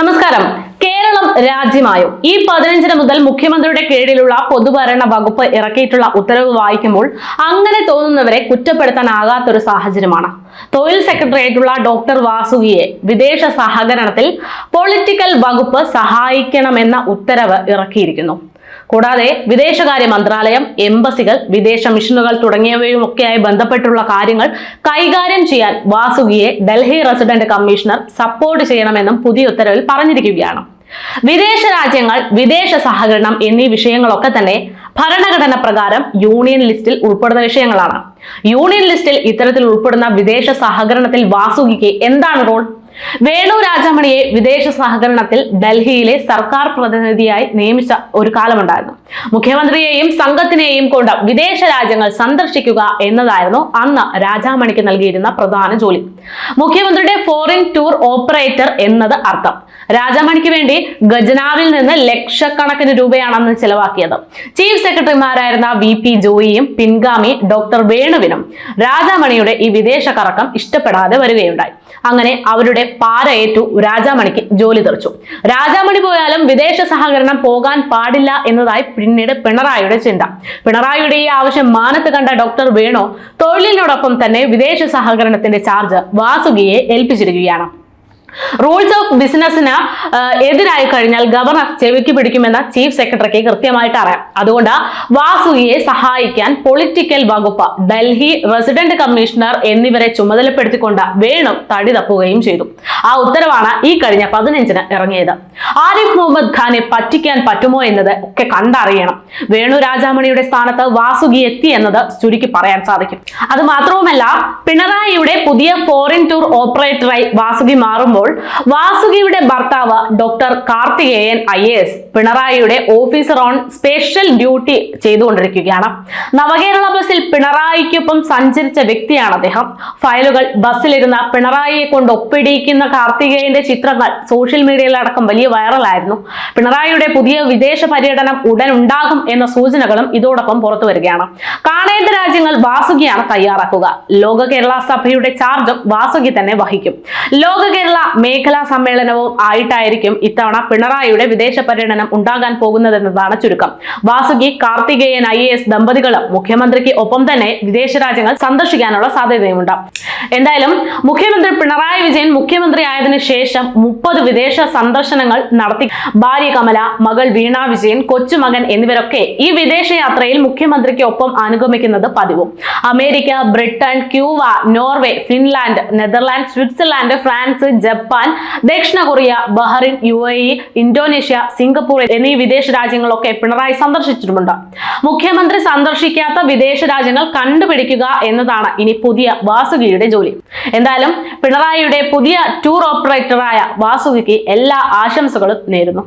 നമസ്കാരം. കേരളം രാജ്യമായോ? ഈ പതിനഞ്ചിന് മുതൽ മുഖ്യമന്ത്രിയുടെ കീഴിലുള്ള പൊതുഭരണ വകുപ്പ് ഇറക്കിയിട്ടുള്ള ഉത്തരവ് വായിക്കുമ്പോൾ അങ്ങനെ തോന്നുന്നവരെ കുറ്റപ്പെടുത്താനാകാത്തൊരു സാഹചര്യമാണ്. തൊഴിൽ സെക്രട്ടറിയായിട്ടുള്ള ഡോക്ടർ വാസുകിയെ വിദേശ സഹകരണത്തിൽ പൊളിറ്റിക്കൽ വകുപ്പ് സഹായിക്കണമെന്ന ഉത്തരവ് ഇറക്കിയിരിക്കുന്നു. കൂടാതെ വിദേശകാര്യ മന്ത്രാലയം എംബസികൾ വിദേശ മിഷനുകൾ തുടങ്ങിയവയുമൊക്കെയായി ബന്ധപ്പെട്ടുള്ള കാര്യങ്ങൾ കൈകാര്യം ചെയ്യാൻ വാസുകിയെ ഡൽഹി റെസിഡന്റ് കമ്മീഷണർ സപ്പോർട്ട് ചെയ്യണമെന്നും പുതിയ ഉത്തരവിൽ പറഞ്ഞിരിക്കുകയാണ്. വിദേശ രാജ്യങ്ങൾ വിദേശ സഹകരണം എന്നീ വിഷയങ്ങളൊക്കെ തന്നെ ഭരണഘടന പ്രകാരം യൂണിയൻ ലിസ്റ്റിൽ ഉൾപ്പെടുന്ന വിഷയങ്ങളാണ്. യൂണിയൻ ലിസ്റ്റിൽ ഇത്തരത്തിൽ ഉൾപ്പെടുന്ന വിദേശ സഹകരണത്തിൽ വാസുകിക്ക് എന്താണ് റോൾ? വേണു രാജമണിയെ വിദേശ സഹകരണത്തിൽ ഡൽഹിയിലെ സർക്കാർ പ്രതിനിധിയായി നിയമിച്ച ഒരു കാലമുണ്ടായിരുന്നു. മുഖ്യമന്ത്രിയെയും സംഘത്തിനെയും കൊണ്ട് വിദേശ രാജ്യങ്ങൾ സന്ദർശിക്കുക എന്നതായിരുന്നു അന്ന് രാജാമണിക്ക് നൽകിയിരുന്ന പ്രധാന ജോലി. മുഖ്യമന്ത്രിയുടെ ഫോറിൻ ടൂർ ഓപ്പറേറ്റർ എന്നത് അർത്ഥം. രാജാമണിക്ക് വേണ്ടി ഗജനാവിൽ നിന്ന് ലക്ഷക്കണക്കിന് രൂപയാണ് അന്ന് ചെലവാക്കിയത്. ചീഫ് സെക്രട്ടറിമാരായിരുന്ന വി പി ജോയിയും പിൻഗാമി ഡോക്ടർ വേണുവിനും രാജാമണിയുടെ ഈ വിദേശ കറക്കം ഇഷ്ടപ്പെടാതെ വരികയുണ്ടായി. അങ്ങനെ അവരുടെ പാരയേറ്റു രാജാമണിക്ക് ജോലി തെറിച്ചു. രാജാമണി പോയാലും വിദേശ സഹകരണം പോകാൻ പാടില്ല എന്നതായി പിന്നീട് പിണറായിയുടെ ചിന്ത. പിണറായിയുടെ ഈ ആവശ്യം മാനത്ത് കണ്ട ഡോക്ടർ വേണോ തൊഴിലിനോടൊപ്പം തന്നെ വിദേശ സഹകരണത്തിന്റെ ചാർജ് വാസുകിയെ ഏൽപ്പിച്ചിരിക്കുകയാണ്. റൂൾസ് ഓഫ് ബിസിനസ്സിന് എതിരായി കഴിഞ്ഞാൽ ഗവർണർ ചെവിക്ക് പിടിക്കുമെന്ന് ചീഫ് സെക്രട്ടറിക്ക് കൃത്യമായിട്ട് അറിയാം. അതുകൊണ്ട് വാസുകിയെ സഹായിക്കാൻ പൊളിറ്റിക്കൽ വകുപ്പ് ഡൽഹി റെസിഡന്റ് കമ്മീഷണർ എന്നിവരെ ചുമതലപ്പെടുത്തിക്കൊണ്ട് വേണു തടി തപ്പുകയും ചെയ്തു. ആ ഉത്തരവാണ് ഈ കഴിഞ്ഞ പതിനഞ്ചിന് ഇറങ്ങിയത്. ആരിഫ് മുഹമ്മദ് ഖാനെ പറ്റിക്കാൻ പറ്റുമോ എന്നത് ഒക്കെ കണ്ടറിയണം. വേണു രാജാമണിയുടെ സ്ഥാനത്ത് വാസുകി എത്തി എന്നത് ചുരുക്കി പറയാൻ സാധിക്കും. അത് മാത്രവുമല്ല പിണറായിയുടെ പുതിയ ഫോറിൻ ടൂർ ഓപ്പറേറ്ററായി വാസുകി മാറുമ്പോൾ വാസുകിയുടെ ഭർത്താവ് ഡോക്ടർ കാർത്തികേയൻ ഐ എസ് പിണറായിയുടെ ഓഫീസർ ഓൺ സ്പെഷ്യൽ ഡ്യൂട്ടി ചെയ്തുകൊണ്ടിരിക്കുകയാണ്. നവകേരള ബസ്സിൽ പിണറായിക്കൊപ്പം സഞ്ചരിച്ച വ്യക്തിയാണ് അദ്ദേഹം. ഫയലുകൾ ബസ്സിലിരുന്ന പിണറായിയെ കൊണ്ട് ഒപ്പിടിയിക്കുന്ന കാർത്തികേയന്റെ ചിത്രങ്ങൾ സോഷ്യൽ മീഡിയയിലടക്കം വലിയ വൈറലായിരുന്നു. പിണറായിയുടെ പുതിയ വിദേശ പര്യടനം ഉടൻ ഉണ്ടാകും എന്ന സൂചനകളും ഇതോടൊപ്പം പുറത്തു വരികയാണ് കാണേണ്ട രാജ്യങ്ങൾ വാസുകിയാണ് തയ്യാറാക്കുക. ലോക കേരള സഭയുടെ ചാർജും വാസുകി തന്നെ വഹിക്കും. ലോക കേരള മേഖലാ സമ്മേളനവും ആയിട്ടായിരിക്കും ഇത്തവണ പിണറായിയുടെ വിദേശ പര്യടനം ഉണ്ടാകാൻ പോകുന്നതെന്നതാണ് ചുരുക്കം. വാസുകി കാർത്തികേയൻ ഐ എസ് ദമ്പതികളും മുഖ്യമന്ത്രിക്ക് ഒപ്പം തന്നെ വിദേശ രാജ്യങ്ങൾ സന്ദർശിക്കാനുള്ള സാധ്യതയുമുണ്ട്. എന്തായാലും മുഖ്യമന്ത്രി പിണറായി വിജയൻ മുഖ്യമന്ത്രി ആയതിനു ശേഷം മുപ്പത് വിദേശ സന്ദർശനങ്ങൾ നടത്തി. ഭാര്യ കമല മകൾ വീണ വിജയൻ കൊച്ചുമകൻ എന്നിവരൊക്കെ ഈ വിദേശയാത്രയിൽ മുഖ്യമന്ത്രിക്ക് ഒപ്പം അനുഗമിക്കുന്നത് പതിവും. America Britain Cuba Norway Finland Netherland Switzerland France Japan ദക്ഷിണ Korea Bahrain U A E Indonesia Singapore എന്നീ വിദേശ രാജ്യങ്ങളൊക്കെ പിണറായി സന്ദർശിച്ചിട്ടുമുണ്ട്. മുഖ്യമന്ത്രി സന്ദർശിക്കാത്ത വിദേശ രാജ്യങ്ങൾ കണ്ടുപിടിക്കുക എന്നതാണ് ഇനി പുതിയ വാസുകിയുടെ ജോലി. എന്തായാലും പിണറായിയുടെ പുതിയ ടൂർ ഓപ്പറേറ്ററായ വാസുകിക്ക് എല്ലാ ആശംസകളും നേരുന്നു.